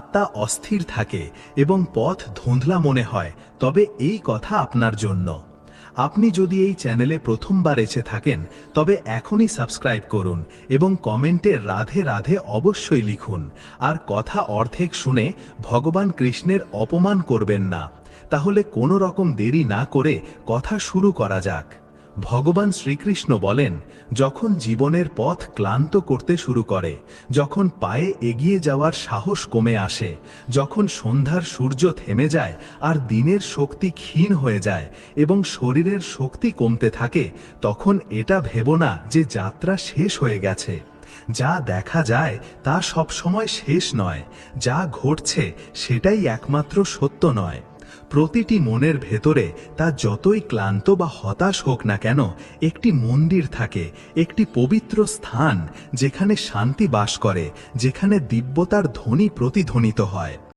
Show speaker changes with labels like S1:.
S1: আত্মা অস্থির থাকে এবং পথ ধুঁধলা মনে হয়, তবে এই কথা আপনার জন্য। আপনি যদি এই চ্যানেলে প্রথমবার এসে থাকেন, তবে এখনই সাবস্ক্রাইব করুন এবং কমেন্টে রাধে রাধে অবশ্যই লিখুন। আর কথা অর্ধেক শুনে ভগবান কৃষ্ণের অপমান করবেন না। তাহলে কোনো রকম দেরি না করে কথা শুরু করা যাক। ভগবান শ্রীকৃষ্ণ বলেন, যখন জীবনের পথ ক্লান্ত করতে শুরু করে, যখন পায়ে এগিয়ে যাওয়ার সাহস কমে আসে, যখন সন্ধ্যার সূর্য থেমে যায় আর দিনের শক্তি ক্ষীণ হয়ে যায় এবং শরীরের শক্তি কমতে থাকে, তখন এটা ভেবো না যে যাত্রা শেষ হয়ে গেছে। যা দেখা যায় তা সবসময় শেষ নয়, যা ঘটছে সেটাই একমাত্র সত্য নয়। প্রতিটি মনের ভেতরে তা যতই ক্লান্ত বা হতাশ হোক না কেন, একটি মন্দির থাকে, একটি পবিত্র স্থান যেখানে শান্তি বাস করে, যেখানে দিব্যতার ধ্বনি প্রতিধ্বনিত হয়।